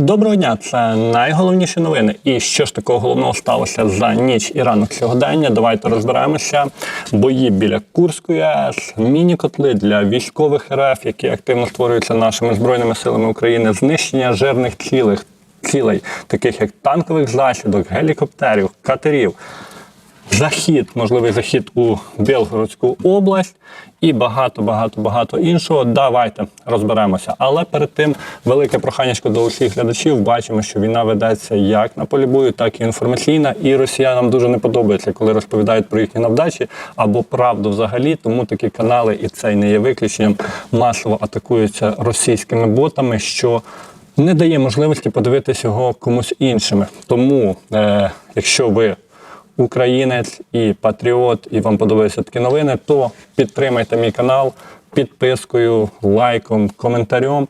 Доброго дня, це найголовніші новини. І що ж такого головного сталося за ніч і ранок сьогодення? Давайте розберемося. Бої біля Курської АЕС, міні-котли для військових РФ, які активно створюються нашими збройними силами України, знищення жирних цілих цілей, таких як танкових засідок, гелікоптерів, катерів. Захід, можливий захід у Білгородську область і багато, багато, багато іншого. Давайте розберемося. Але перед тим велике прохання до усіх глядачів. Бачимо, що війна ведеться як на полі бою, так і інформаційна. І росіянам дуже не подобається, коли розповідають про їхні навдачі або правду взагалі. Тому такі канали, і цей не є виключенням, масово атакуються російськими ботами, що не дає можливості подивитися його комусь іншими. Тому, е, якщо ви українець і патріот, і вам подобаються такі новини, то підтримайте мій канал підпискою, лайком, коментарем.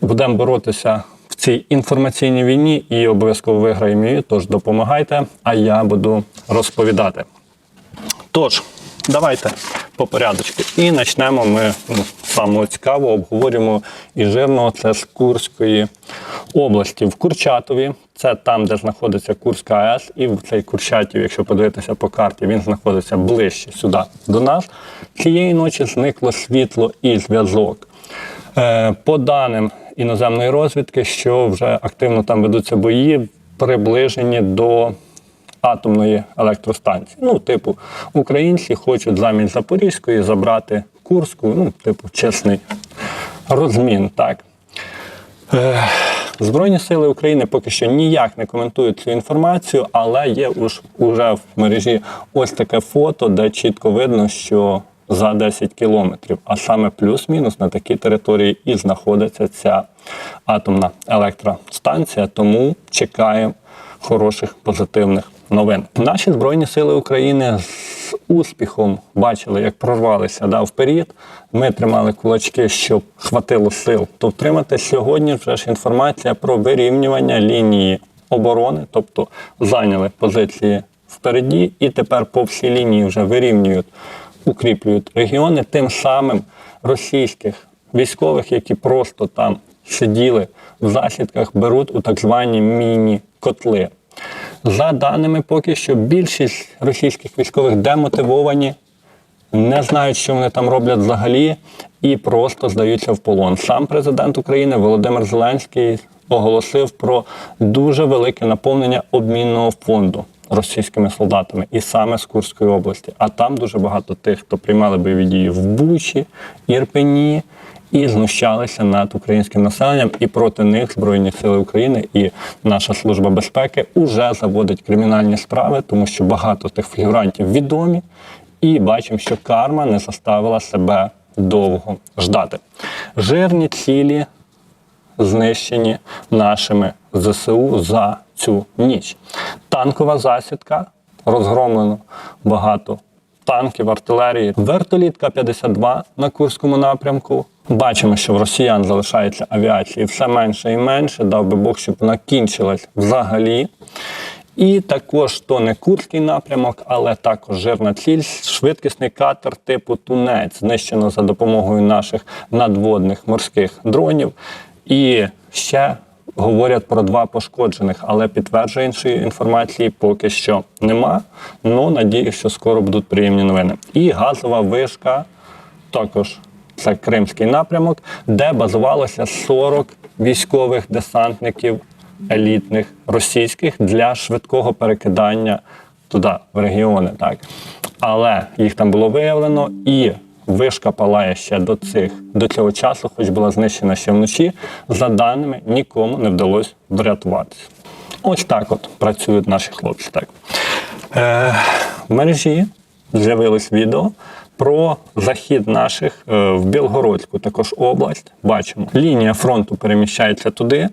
Будемо боротися в цій інформаційній війні і обов'язково виграємо її. Тож допомагайте, а я буду розповідати. Тож, давайте по порядочку. І почнемо ми ну, з самого цікавого, обговорюємо і жирного це з Курської області. В Курчатові, це там, де знаходиться Курська АЕС, і в цей Курчатів, якщо подивитися по карті, він знаходиться ближче сюди до нас. Цієї ночі зникло світло і зв'язок. Е, По даним іноземної розвідки, що вже активно там ведуться бої, приближені до атомної електростанції. Ну, типу, українці хочуть замість Запорізької забрати Курську, ну, типу, чесний розмін, так. Е, Збройні сили України поки що ніяк не коментують цю інформацію, але є уж уже в мережі ось таке фото, де чітко видно, що за 10 кілометрів, а саме плюс-мінус на такій території і знаходиться ця атомна електростанція. Тому чекаємо хороших позитивних новин. Наші збройні сили України з успіхом бачили, як прорвалися да, вперед. Ми тримали кулачки, щоб хватило сил. То втримати сьогодні вже ж інформація про вирівнювання лінії оборони, тобто зайняли позиції впереді, і тепер по всій лінії вже вирівнюють, укріплюють регіони. Тим самим російських військових, які просто там сиділи в засідках, беруть у так звані міні-котли. За даними поки що, більшість російських військових демотивовані, не знають, що вони там роблять взагалі, і просто здаються в полон. Сам президент України Володимир Зеленський оголосив про дуже велике наповнення обмінного фонду російськими солдатами, і саме з Курської області. А там дуже багато тих, хто приймали бойові дії в Бучі, Ірпені і знущалися над українським населенням, і проти них Збройні Сили України і наша служба безпеки вже заводить кримінальні справи, тому що багато тих фігурантів відомі, і бачимо, що карма не заставила себе довго ждати. Жирні цілі знищені нашими ЗСУ за цю ніч. Танкова засідка розгромлено багато танків, артилерії. Вертоліт К-52 на Курському напрямку. Бачимо, що в росіян залишається авіації все менше і менше. Дав би Бог, щоб вона кінчилась взагалі. І також то не Курський напрямок, але також жирна ціль, швидкісний катер типу Тунець, знищено за допомогою наших надводних морських дронів. І ще говорять про два пошкоджених, але підтверджуючої інформації поки що нема. Ну надію, що скоро будуть приємні новини. І газова вишка також. Це Кримський напрямок, де базувалося 40 військових десантників елітних російських для швидкого перекидання туди, в регіони. Так. Але їх там було виявлено, і вишка палає ще до цих до цього часу, хоч була знищена ще вночі. За даними, нікому не вдалося врятуватися. Ось так от працюють наші хлопці. Так. Е, в мережі з'явилось відео про захід наших е, в Білгородську, також область. Бачимо, лінія фронту переміщається туди.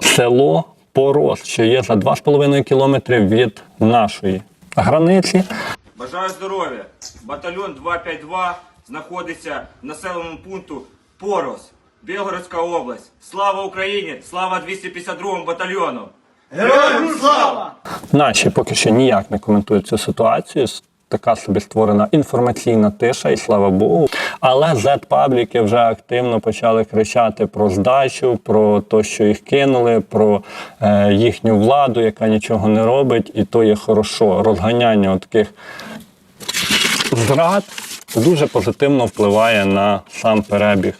Село Порос, що є за 2,5 кілометри від нашої границі. Бажаю здоров'я! Батальйон 252 знаходиться в населеному пункту Порос, Білгородська область. Слава Україні! Слава 252 батальйону! Героям слава! Наші поки що ніяк не коментують цю ситуацію. Така собі створена інформаційна тиша, і слава Богу. Але Z-пабліки вже активно почали кричати про здачу, про те, що їх кинули, про е, їхню владу, яка нічого не робить, і то є хорошо. Розганяння таких зрад дуже позитивно впливає на сам перебіг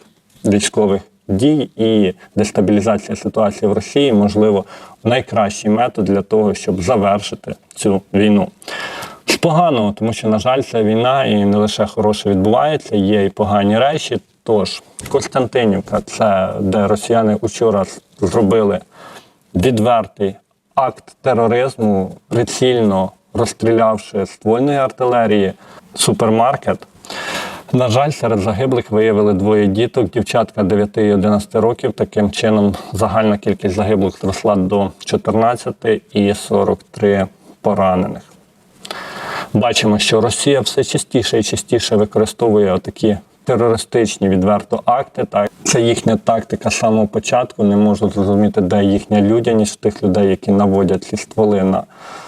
військових дій і дестабілізація ситуації в Росії, можливо, найкращий метод для того, щоб завершити цю війну. Поганого, тому що, на жаль, ця війна і не лише хороше відбувається, є і погані речі. Тож Костянтинівка, це де росіяни вчора зробили відвертий акт тероризму, прицільно розстрілявши ствольної артилерії супермаркет. На жаль, серед загиблих виявили двоє діток, дівчатка 9 і 11 років. Таким чином, загальна кількість загиблих зросла до 14 і 43 поранених. Бачимо, що Росія все частіше і частіше використовує такі терористичні відверто акти. Так це їхня тактика з самого початку. Не можу зрозуміти, де їхня людяність тих людей, які наводять ці стволи на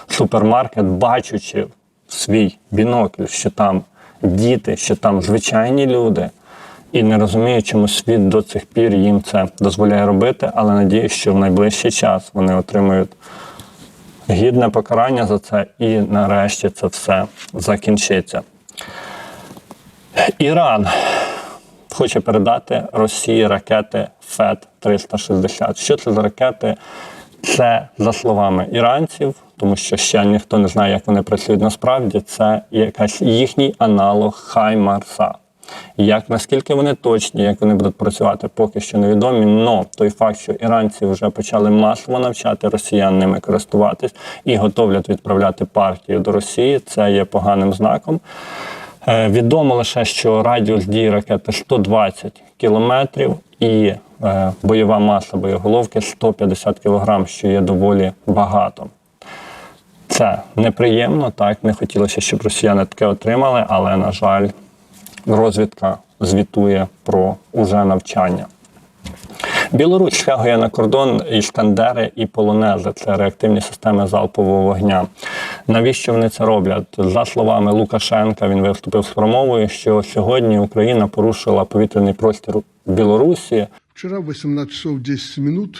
супермаркет, бачачи в свій бінокль, що там діти, що там звичайні люди. І не розумію, чому світ до цих пір їм це дозволяє робити, але надіюсь, що в найближчий час вони отримають гідне покарання за це, і нарешті це все закінчиться. Іран хоче передати Росії ракети ФЕД-360. Що це за ракети? Це, за словами іранців, тому що ще ніхто не знає, як вони працюють насправді. Це якась їхній аналог Хаймарса. Як наскільки вони точні, як вони будуть працювати, поки що невідомі. Но той факт, що іранці вже почали масово навчати росіян ними користуватись і готовлять відправляти партію до Росії, це є поганим знаком. Е, Відомо лише, що радіус дії ракети 120 кілометрів і е, бойова маса боєголовки 150 кілограм, що є доволі багато. Це неприємно, так не хотілося, щоб росіяни таке отримали, але на жаль, розвідка звітує про уже навчання. Білорусь стягує на кордон іскандери і полонези. Це реактивні системи залпового вогня. Навіщо вони це роблять? За словами Лукашенка, він виступив з промовою, що сьогодні Україна порушила повітряний простір Білорусі. Вчера в 18 часов 10 минут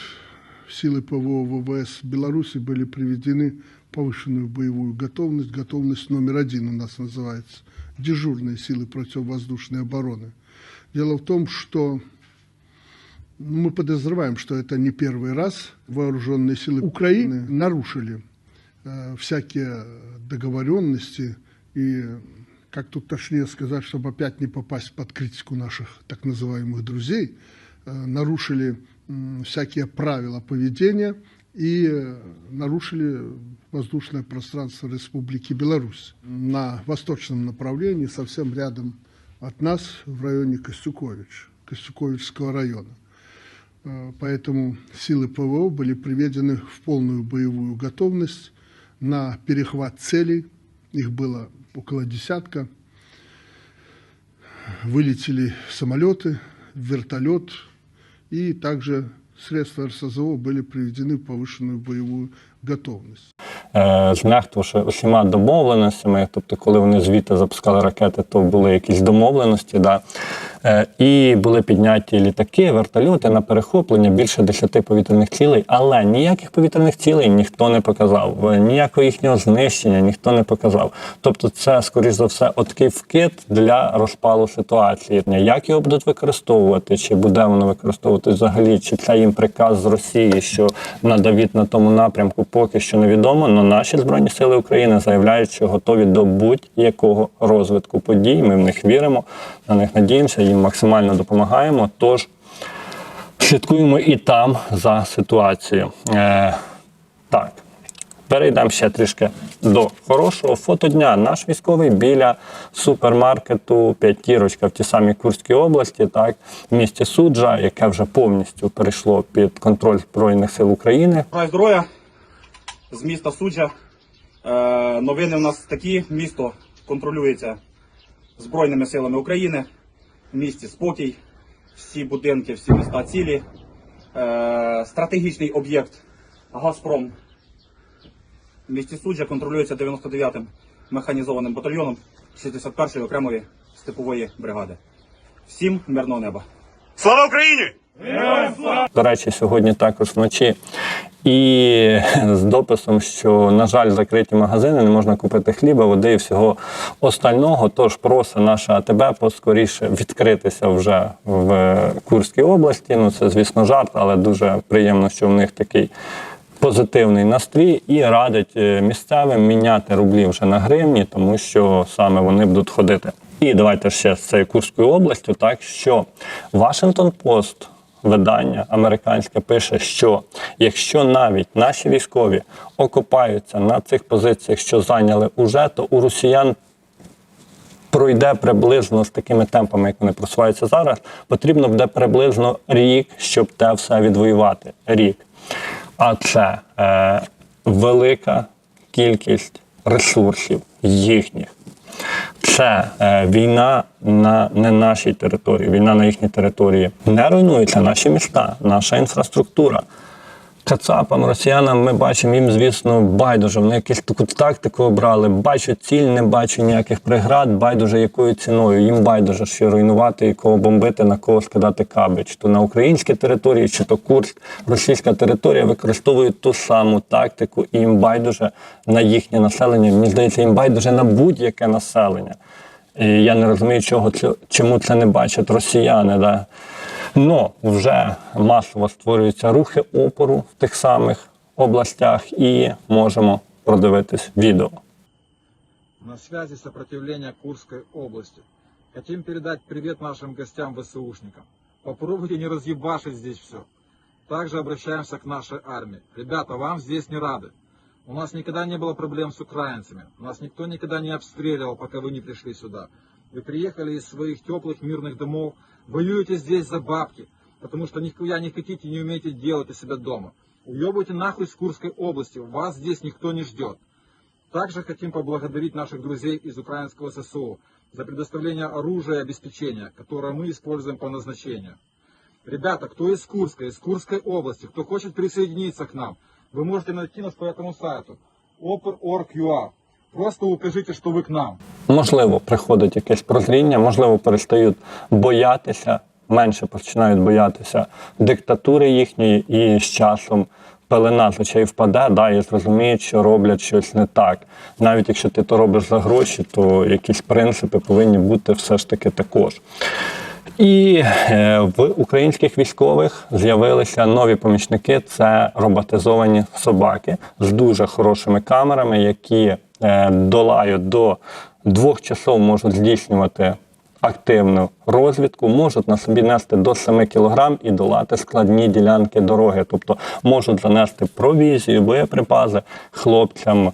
силы ПВО ВВС Беларуси были приведены в повышенную боевую готовность. Готовность номер один у нас называется. Дежурные силы противовоздушной обороны. Дело в том, что мы подозреваем, что это не первый раз вооруженные силы Украины нарушили э, всякие договоренности. И, как тут точнее сказать, чтобы опять не попасть под критику наших так называемых друзей, э, нарушили м, всякие правила поведения и э, нарушили воздушное пространство Республики Беларусь на восточном направлении, совсем рядом от нас, в районе Костюкович, Костюковичского района. Э, Поэтому силы ПВО были приведены в полную боевую готовность на перехват целей. Их было около десятка. Вылетели самолеты, вертолет и также средства РСЗО были приведены в повышенную боевую готовность. е, знехтувавши усіма домовленостями. Тобто, коли вони звідти запускали ракети, то були якісь домовленості. Да? Е, І були підняті літаки, вертольоти на перехоплення більше 10 повітряних цілей, але ніяких повітряних цілей ніхто не показав, е, ніякого їхнього знищення ніхто не показав. Тобто, це, скоріш за все, такий вкид для розпалу ситуації. Як його будуть використовувати, чи буде воно використовувати взагалі, чи це їм приказ з Росії, що надавіть на тому напрямку, поки що невідомо. Но наші збройні сили України заявляють, що готові до будь-якого розвитку подій. Ми в них віримо, на них надіємося, їм максимально допомагаємо. Тож слідкуємо і там за ситуацією. Е, так. Перейдемо ще трішки до хорошого фотодня. Наш військовий біля супермаркету П'ятірочка в тій самій Курській області, так, в місті Суджа, яке вже повністю перейшло під контроль Збройних сил України. Здоров'я з міста Суджа. Е, новини у нас такі. Місто контролюється Збройними силами України. В місті спокій, всі будинки, всі міста цілі. Е, стратегічний об'єкт Газпром в місті Суджа контролюється 99-м механізованим батальйоном 61-ї окремої степової бригади. Всім мирного неба! Слава Україні! До речі, сьогодні також вночі. І з дописом, що, на жаль, закриті магазини, не можна купити хліба, води і всього остального. Тож просить наша АТБ поскоріше відкритися вже в Курській області. Ну, це, звісно, жарт, але дуже приємно, що в них такий позитивний настрій і радить е, місцевим міняти рублі вже на гривні, тому що саме вони будуть ходити. І давайте ще з цією Курською областю, так що Вашингтон Пост видання американське пише, що якщо навіть наші військові окопаються на цих позиціях, що зайняли уже, то у росіян пройде приблизно з такими темпами, як вони просуваються зараз, потрібно буде приблизно рік, щоб те все відвоювати. Рік. А це е, велика кількість ресурсів їхніх. Це е, війна на не нашій території, війна на їхній території. Не руйнується наші міста, наша інфраструктура. Кацапам, росіянам ми бачимо, їм, звісно, байдуже. Вони якусь таку тактику обрали. Бачу ціль, не бачу ніяких преград, байдуже якою ціною. Їм байдуже, що руйнувати і кого бомбити, на кого скидати каби. Чи то на українській території, чи то Курськ, російська територія використовують ту саму тактику, і їм байдуже на їхнє населення. Мені здається, їм байдуже на будь-яке населення. І я не розумію, чого чому це не бачать росіяни. Да? Но вже масово створюються рухи опору в тих самих областях, і можемо продивитись відео. На связи сопротивления Курской области. Хотим передать привет нашим гостям ВСУшникам. Попробуйте не разъебашить здесь все. Также обращаемся к нашей армии. Ребята, вам здесь не рады. У нас никогда не было проблем с украинцами. Нас никто никогда не обстреливал, пока вы не пришли сюда. Вы приехали из своих теплых мирных домов, воюете здесь за бабки, потому что нихуя не хотите, не умеете делать у себя дома. Уебывайте нахуй с Курской области, вас здесь никто не ждет. Также хотим поблагодарить наших друзей из украинского ССУ за предоставление оружия и обеспечения, которое мы используем по назначению. Ребята, кто из Курска, из Курской области, кто хочет присоединиться к нам, вы можете найти нас по этому сайту oper.org.ua. Просто укажите, что вы к нам. Можливо, приходить якесь прозріння, можливо, перестають боятися, менше починають боятися диктатури їхньої, і з часом пелена з очей впаде, да, і зрозуміють, що роблять щось не так. Навіть якщо ти то робиш за гроші, то якісь принципи повинні бути все ж таки також. І е, в українських військових з'явилися нові помічники це роботизовані собаки з дуже хорошими камерами, які долають до двох часов можуть здійснювати активну розвідку, можуть на собі нести до 7 кг і долати складні ділянки дороги, тобто можуть занести провізію, боєприпаси хлопцям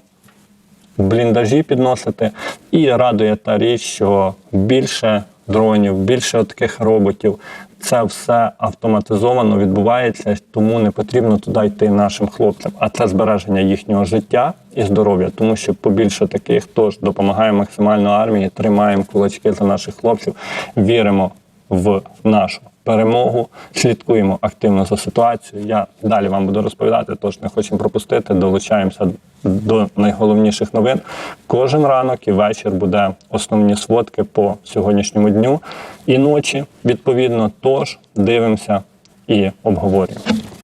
бліндажі підносити. І радує та річ, що більше дронів, більше таких роботів. Це все автоматизовано відбувається, тому не потрібно туди йти нашим хлопцям. А це збереження їхнього життя і здоров'я, тому що побільше таких тож допомагає максимально армії, тримаємо кулачки за наших хлопців, віримо в нашу перемогу, слідкуємо активно за ситуацією. Я далі вам буду розповідати, тож не хочемо пропустити. Долучаємося до найголовніших новин. Кожен ранок і вечір буде основні сводки по сьогоднішньому дню і ночі. Відповідно, тож дивимося і обговорюємо.